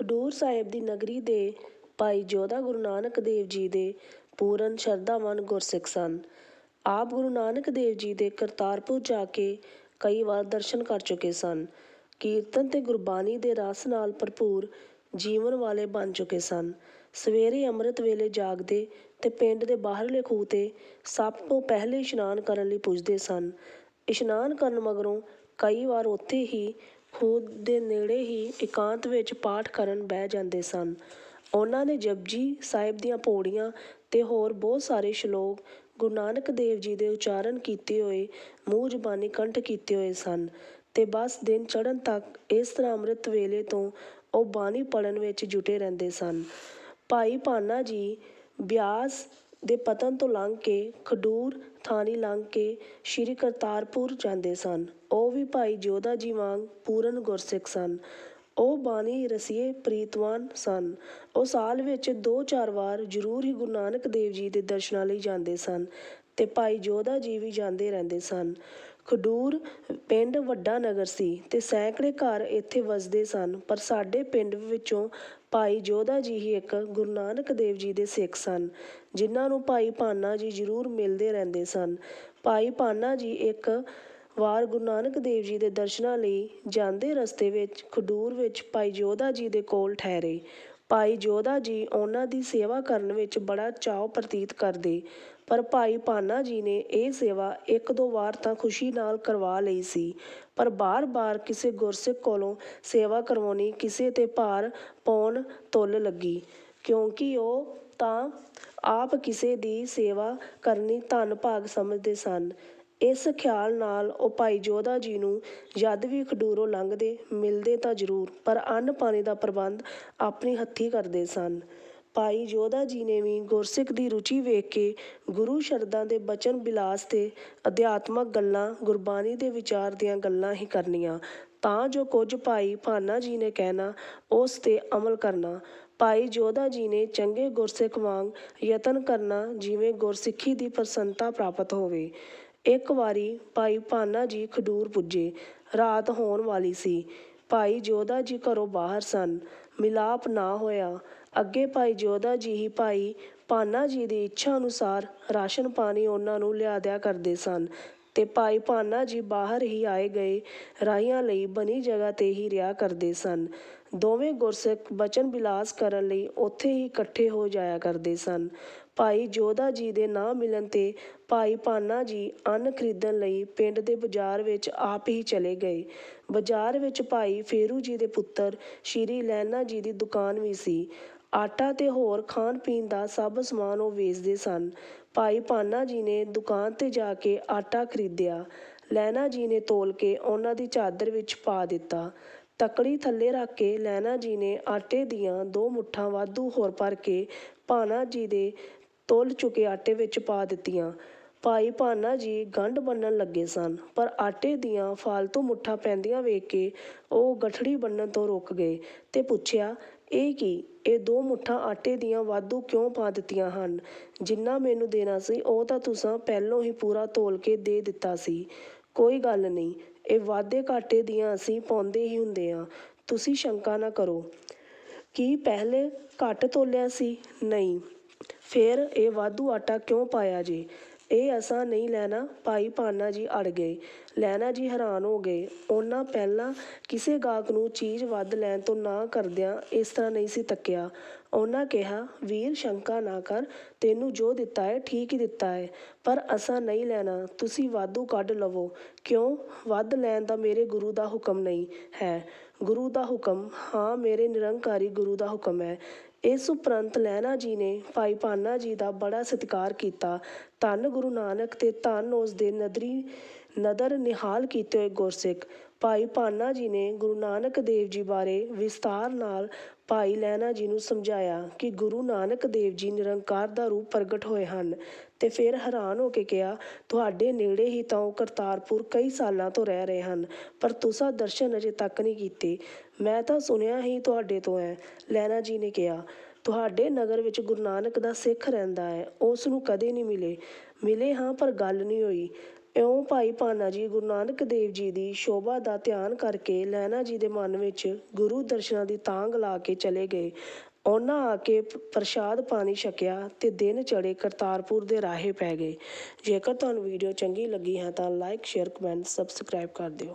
ਖਡੂਰ ਸਾਹਿਬ ਦੀ ਨਗਰੀ ਦੇ ਭਾਈ ਜੋਧਾ ਗੁਰੂ ਨਾਨਕ ਦੇਵ ਜੀ ਦੇ ਪੂਰਨ ਸ਼ਰਧਾਵਾਨ ਗੁਰਸਿੱਖ ਸਨ। ਆਪ ਗੁਰੂ ਨਾਨਕ ਦੇਵ ਜੀ ਦੇ ਕਰਤਾਰਪੁਰ ਜਾ ਕੇ ਕਈ ਵਾਰ ਦਰਸ਼ਨ ਕਰ ਚੁੱਕੇ ਸਨ। ਕੀਰਤਨ ਤੇ ਗੁਰਬਾਣੀ ਦੇ ਰਸ ਨਾਲ ਭਰਪੂਰ ਜੀਵਨ ਵਾਲੇ ਬਣ ਚੁੱਕੇ ਸਨ। ਸਵੇਰੇ ਅੰਮ੍ਰਿਤ ਵੇਲੇ ਜਾਗਦੇ ਤੇ ਪਿੰਡ ਦੇ ਬਾਹਰਲੇ ਖੂਹ ਤੇ ਸਭ ਤੋਂ ਪਹਿਲੇ ਇਸ਼ਨਾਨ ਕਰਨ ਲਈ ਪੁੱਜਦੇ ਸਨ। ਇਸ਼ਨਾਨ ਕਰਨ ਮਗਰੋਂ ਕਈ ਵਾਰ ਉੱਥੇ ਹੀ ਖੂਹ ਦੇ ਨੇੜੇ ਹੀ ਇਕਾਂਤ ਵਿੱਚ ਪਾਠ ਕਰਨ ਬਹਿ ਜਾਂਦੇ ਸਨ। ਉਹਨਾਂ ਨੇ ਜਪਜੀ ਸਾਹਿਬ ਦੀਆਂ ਪੌੜੀਆਂ ਤੇ ਹੋਰ ਬਹੁਤ ਸਾਰੇ ਸ਼ਲੋਕ ਗੁਰੂ ਨਾਨਕ ਦੇਵ ਜੀ ਦੇ ਉਚਾਰਨ ਕੀਤੇ ਹੋਏ ਮੂੰਹ ਜ਼ਬਾਨੀ ਕੰਠ ਕੀਤੇ ਹੋਏ ਸਨ ਤੇ ਬਸ ਦਿਨ ਚੜ੍ਹਨ ਤੱਕ ਇਸ ਤਰ੍ਹਾਂ ਅੰਮ੍ਰਿਤ ਵੇਲੇ ਤੋਂ ਉਹ ਬਾਣੀ ਪੜਨ ਵਿੱਚ ਜੁਟੇ ਰਹਿੰਦੇ ਸਨ। ਭਾਈ ਭਾਨਾ ਜੀ ਬਿਆਸ ਦੇ ਪਤਨ ਤੋਂ ਲੰਘ ਕੇ ਖਡੂਰ ਥਾਣੀ ਲੰਘ ਕੇ ਸ਼੍ਰੀ ਕਰਤਾਰਪੁਰ ਜਾਂਦੇ ਸਨ। ਉਹ ਵੀ ਭਾਈ ਜੋਧਾ ਜੀ ਵਾਂਗ ਪੂਰਨ ਗੁਰਸਿੱਖ ਸਨ। ਉਹ ਬਾਣੀ ਰਸੀਏ ਪ੍ਰੀਤਵਾਨ ਸਨ। ਉਹ ਸਾਲ ਵਿੱਚ ਦੋ ਚਾਰ ਵਾਰ ਜ਼ਰੂਰ ਹੀ ਗੁਰੂ ਨਾਨਕ ਦੇਵ ਜੀ ਦੇ ਦਰਸ਼ਨਾਂ ਲਈ ਜਾਂਦੇ ਸਨ ਤੇ ਭਾਈ ਜੋਧਾ ਜੀ ਵੀ ਜਾਂਦੇ ਰਹਿੰਦੇ ਸਨ। ਖਡੂਰ ਪਿੰਡ ਵੱਡਾ ਨਗਰ ਸੀ ਤੇ ਸੈਂਕੜੇ ਘਰ ਇੱਥੇ ਵਸਦੇ ਸਨ, ਪਰ ਸਾਡੇ ਪਿੰਡ ਵਿੱਚੋਂ ਭਾਈ ਜੋਧਾ ਜੀ ਹੀ ਇੱਕ ਗੁਰੂ ਨਾਨਕ ਦੇਵ ਜੀ ਦੇ ਸਿੱਖ ਸਨ, ਜਿਨ੍ਹਾਂ ਨੂੰ ਭਾਈ ਭਾਨਾ ਜੀ ਜ਼ਰੂਰ ਮਿਲਦੇ ਰਹਿੰਦੇ ਸਨ। ਭਾਈ ਭਾਨਾ ਜੀ ਇੱਕ ਵਾਰ ਗੁਰੂ ਨਾਨਕ ਦੇਵ ਜੀ ਦੇ ਦਰਸ਼ਨਾਂ ਲਈ ਜਾਂਦੇ ਰਸਤੇ ਵਿੱਚ, ਖਡੂਰ ਵਿੱਚ ਭਾਈ ਜੋਧਾ ਜੀ ਦੇ ਕੋਲ ਠਹਿਰੇ। ਭਾਈ ਜੋਧਾ ਜੀ ਉਹਨਾਂ ਦੀ ਸੇਵਾ ਕਰਨ ਵਿੱਚ ਬੜਾ ਚਾਅ ਪ੍ਰਤੀਤ ਕਰਦੇ। ਪਰ ਭਾਈ ਭਾਨਾ ਜੀ ਨੇ ਇਹ ਸੇਵਾ ਇੱਕ ਦੋ ਵਾਰ ਤਾਂ ਖੁਸ਼ੀ ਨਾਲ ਕਰਵਾ ਲਈ ਸੀ। ਪਰ ਬਾਰ-ਬਾਰ ਕਿਸੇ ਗੁਰਸਿੱਖ ਕੋਲੋਂ ਸੇਵਾ ਕਰਵਾਉਣੀ ਕਿਸੇ ਤੇ ਭਾਰ ਪਾਉਣ ਤੁੱਲ ਲੱਗੀ। ਕਿਉਂਕਿ ਉਹ ਤਾਂ ਆਪ ਕਿਸੇ ਦੀ ਸੇਵਾ ਕਰਨੀ ਧੰਨ ਭਾਗ ਸਮਝਦੇ ਸਨ। ਇਸ ਖਿਆਲ ਨਾਲ ਉਹ ਭਾਈ ਜੋਧਾ ਜੀ ਨੂੰ ਜਦ ਵੀ ਖਡੂਰੋਂ ਲੰਘਦੇ, ਮਿਲਦੇ ਤਾਂ ਜ਼ਰੂਰ, ਪਰ ਅੰਨ ਪਾਣੀ ਦਾ ਪ੍ਰਬੰਧ ਆਪਣੀ ਹੱਥੀਂ ਕਰਦੇ ਸਨ। ਭਾਈ ਯੋਧਾ ਜੀ ਨੇ ਵੀ ਗੁਰਸਿੱਖ ਦੀ ਰੁਚੀ ਵੇਖ ਕੇ ਗੁਰੂ ਸ਼ਰਦਾਂ ਦੇ ਬਚਨ ਬਿਲਾਸ ਤੇ ਅਧਿਆਤਮਕ ਗੱਲਾਂ, ਗੁਰਬਾਣੀ ਦੇ ਵਿਚਾਰ ਦੀਆਂ ਗੱਲਾਂ ਹੀ ਕਰਨੀਆਂ। ਤਾਂ ਜੋ ਕੁਝ ਭਾਈ ਭਾਨਾ ਜੀ ਨੇ ਕਹਿਣਾ, ਉਸ ਤੇ ਅਮਲ ਕਰਨਾ। ਭਾਈ ਜੋਧਾ ਜੀ ਨੇ ਚੰਗੇ ਗੁਰਸਿੱਖ ਵਾਂਗ ਯਤਨ ਕਰਨਾ, ਜਿਵੇਂ ਗੁਰਸਿੱਖੀ ਦੀ ਪ੍ਰਸੰਨਤਾ ਪ੍ਰਾਪਤ ਹੋਵੇ। ਇੱਕ ਵਾਰੀ ਭਾਈ ਭਾਨਾ ਜੀ ਖਡੂਰ ਪੁੱਜੇ। ਰਾਤ ਹੋਣ ਵਾਲੀ ਸੀ। ਭਾਈ ਜੋਧਾ ਜੀ ਘਰੋਂ ਬਾਹਰ ਸਨ। ਮਿਲਾਪ ਨਾ ਹੋਇਆ। ਅੱਗੇ ਭਾਈ ਜੋਧਾ ਜੀ ਹੀ ਭਾਈ ਭਾਨਾ ਜੀ ਦੀ ਇੱਛਾ ਅਨੁਸਾਰ ਰਾਸ਼ਨ ਪਾਣੀ ਉਹਨਾਂ ਨੂੰ ਲਿਆ ਦਿਆ ਕਰਦੇ ਸਨ ਤੇ ਭਾਈ ਭਾਨਾ ਜੀ ਬਾਹਰ ਹੀ ਆਏ ਗਏ। ਰਾਹੀਆਂ ਲਈ ਬਣੀ ਜਗ੍ਹਾ ਤੇ ਹੀ ਰਿਹਾ ਕਰਦੇ ਸਨ। ਦੋਵੇਂ ਗੁਰਸਿੱਖ ਬਚਨ ਬਿਲਾਸ ਕਰਨ ਲਈ ਉੱਥੇ ਹੀ ਇਕੱਠੇ ਹੋ ਜਾਇਆ ਕਰਦੇ ਸਨ। ਭਾਈ ਜੋਧਾ ਜੀ ਦੇ ਨਾ ਮਿਲਣ ਤੇ ਭਾਈ ਭਾਨਾ ਜੀ ਅੰਨ ਖਰੀਦਣ ਲਈ ਪਿੰਡ ਦੇ ਬਾਜ਼ਾਰ ਵਿੱਚ ਆਪ ਹੀ ਚਲੇ ਗਏ। ਬਾਜ਼ਾਰ ਵਿੱਚ ਭਾਈ ਫੇਰੂ ਜੀ ਦੇ ਪੁੱਤਰ ਸ਼੍ਰੀ ਲੈਣਾ ਜੀ ਦੀ ਦੁਕਾਨ ਵੀ ਸੀ। ਆਟਾ ਤੇ ਹੋਰ ਖਾਣ ਪੀਣ ਦਾ ਸਭ ਸਮਾਨ ਉਹ ਵੇਚਦੇ ਸਨ। ਭਾਈ ਭਾਨਾ ਜੀ ਨੇ ਦੁਕਾਨ ਤੇ ਜਾ ਕੇ ਆਟਾ ਖਰੀਦਿਆ। ਲੈਣਾ ਜੀ ਨੇ ਤੋਲ ਕੇ ਉਹਨਾਂ ਦੀ ਚਾਦਰ ਵਿੱਚ ਪਾ ਦਿੱਤਾ। ਤਕੜੀ ਥੱਲੇ ਰੱਖ ਕੇ ਲੈਣਾ ਜੀ ਨੇ ਆਟੇ ਦੀਆਂ ਦੋ ਮੁੱਠਾਂ ਵਾਧੂ ਹੋਰ ਭਰ ਕੇ ਭਾਨਾ ਜੀ ਦੇ ਤੋਲ ਚੁੱਕੇ ਆਟੇ ਵਿੱਚ ਪਾ ਦਿੱਤੀਆਂ। ਭਾਈ ਭਾਨਾ ਜੀ ਗੰਢ ਬੰਨਣ ਲੱਗੇ ਸਨ, ਪਰ ਆਟੇ ਦੀਆਂ ਫਾਲਤੂ ਮੁੱਠਾਂ ਪੈਂਦੀਆਂ ਵੇਖ ਕੇ ਉਹ ਗਠੜੀ ਬੰਨਣ ਤੋਂ ਰੁਕ ਗਏ ਤੇ ਪੁੱਛਿਆ, ਇਹ ਕੀ? ਇਹ ਦੋ ਮੁੱਠਾਂ ਆਟੇ ਦੀਆਂ ਵਾਧੂ ਕਿਉਂ ਪਾ ਦਿੱਤੀਆਂ ਹਨ? ਜਿੰਨਾ ਮੈਨੂੰ ਦੇਣਾ ਸੀ, ਉਹ ਤਾਂ ਤੁਸੀਂ ਪਹਿਲੋਂ ਹੀ ਪੂਰਾ ਤੋਲ ਕੇ ਦੇ ਦਿੱਤਾ ਸੀ। ਕੋਈ ਗੱਲ ਨਹੀਂ। ਇਹ ਵਾਧੇ ਘਾਟੇ ਦੀਆਂ ਅਸੀਂ ਪਾਉਂਦੇ ਹੀ ਹੁੰਦੇ ਹਾਂ। ਤੁਸੀਂ ਸ਼ੰਕਾ ਨਾ ਕਰੋ ਕੀ ਪਹਿਲੇ ਘੱਟ ਤੋਲਿਆ ਸੀ? ਨਹੀਂ। ਫਿਰ ਇਹ ਵਾਧੂ ਆਟਾ ਕਿਉਂ ਪਾਇਆ ਜੇ? ਇਹ ਅਸਾਂ ਨਹੀਂ ਲੈਣਾ। ਭਾਈ ਭਾਨਾ ਜੀ ਅੜ ਗਏ। ਲੈਣਾ ਜੀ ਹੈਰਾਨ ਹੋ ਗਏ। ਉਹਨਾਂ ਪਹਿਲਾਂ ਕਿਸੇ ਗਾਹਕ ਨੂੰ ਚੀਜ਼ ਵੱਧ ਲੈਣ ਤੋਂ ਨਾ ਕਰਦਿਆਂ ਇਸ ਤਰ੍ਹਾਂ ਨਹੀਂ ਸੀ ਤੱਕਿਆ। ਉਹਨਾਂ ਕਿਹਾ, ਵੀਰ, ਸ਼ੰਕਾ ਨਾ ਕਰ। ਤੈਨੂੰ ਜੋ ਦਿੱਤਾ ਹੈ, ਠੀਕ ਹੀ ਦਿੱਤਾ ਹੈ। ਪਰ ਅਸਾਂ ਨਹੀਂ ਲੈਣਾ। ਤੁਸੀਂ ਵਾਧੂ ਕੱਢ ਲਵੋ। ਕਿਉਂ? ਵੱਧ ਲੈਣ ਦਾ ਮੇਰੇ ਗੁਰੂ ਦਾ ਹੁਕਮ ਨਹੀਂ ਹੈ। ਗੁਰੂ ਦਾ ਹੁਕਮ, ਹਾਂ, ਮੇਰੇ ਨਿਰੰਕਾਰੀ ਗੁਰੂ ਦਾ ਹੁਕਮ ਹੈ। ਇਸ ਉਪਰੰਤ ਲਹਿਣਾ ਜੀ ਨੇ ਭਾਈ ਭਾਨਾ ਜੀ ਦਾ ਬੜਾ ਸਤਿਕਾਰ ਕੀਤਾ। ਧੰਨ ਗੁਰੂ ਨਾਨਕ ਤੇ ਧੰਨ ਉਸ ਦੇ ਨਦਰੀ, ਨਦਰ ਨਿਹਾਲ ਕੀਤੇ ਹੋਏ ਗੁਰਸਿੱਖ। ਭਾਈ ਭਾਨਾ ਜੀ ਨੇ ਗੁਰੂ ਨਾਨਕ ਦੇਵ ਜੀ ਬਾਰੇ ਵਿਸਤਾਰ ਨਾਲ ਭਾਈ ਲਹਿਣਾ ਜੀ ਨੂੰ ਸਮਝਾਇਆ ਕਿ ਗੁਰੂ ਨਾਨਕ ਦੇਵ ਜੀ ਨਿਰੰਕਾਰ ਦਾ ਰੂਪ ਪ੍ਰਗਟ ਹੋਏ ਹਨ ਤੇ ਫਿਰ ਹੈਰਾਨ ਹੋ ਕੇ ਕਿਹਾ, ਤੁਹਾਡੇ ਨੇੜੇ ਹੀ ਤਾਂ ਉਹ ਕਰਤਾਰਪੁਰ ਕਈ ਸਾਲਾਂ ਤੋਂ ਰਹਿ ਰਹੇ ਹਨ, ਪਰ ਤੁਸੀਂ ਦਰਸ਼ਨ ਅਜੇ ਤੱਕ ਨਹੀਂ ਕੀਤੇ। ਮੈਂ ਤਾਂ ਸੁਣਿਆ ਹੀ ਤੁਹਾਡੇ ਤੋਂ ਹੈ ਲੈਣਾ ਜੀ ਨੇ ਕਿਹਾ, ਤੁਹਾਡੇ ਨਗਰ ਵਿੱਚ ਗੁਰੂ ਨਾਨਕ ਦਾ ਸਿੱਖ ਰਹਿੰਦਾ ਹੈ ਉਸ ਨੂੰ ਕਦੇ ਨਹੀਂ ਮਿਲੇ। ਮਿਲੇ ਹਾਂ, ਪਰ ਗੱਲ ਨਹੀਂ ਹੋਈ। ਇਉਂ ਭਾਈ ਭਾਨਾ ਜੀ ਗੁਰੂ ਨਾਨਕ ਦੇਵ ਜੀ ਦੀ ਸ਼ੋਭਾ ਦਾ ਧਿਆਨ ਕਰਕੇ ਲਹਿਣਾ ਜੀ ਦੇ ਮਨ ਵਿੱਚ ਗੁਰੂ ਦਰਸ਼ਨਾਂ ਦੀ ਤਾਂਗ ਲਾ ਕੇ ਚਲੇ ਗਏ। ਉਹਨਾਂ ਆ ਕੇ ਪ੍ਰਸ਼ਾਦ ਪਾਣੀ ਛਕਿਆ ਤੇ ਦਿਨ ਚੜੇ ਕਰਤਾਰਪੁਰ ਦੇ ਰਾਹੇ ਪੈ ਗਏ। ਜੇਕਰ ਤੁਹਾਨੂੰ ਵੀਡੀਓ ਚੰਗੀ ਲੱਗੀ ਹੈ ਤਾਂ ਲਾਈਕ ਸ਼ੇਅਰ ਕਮੈਂਟ ਸਬਸਕ੍ਰਾਈਬ ਕਰ ਦਿਓ।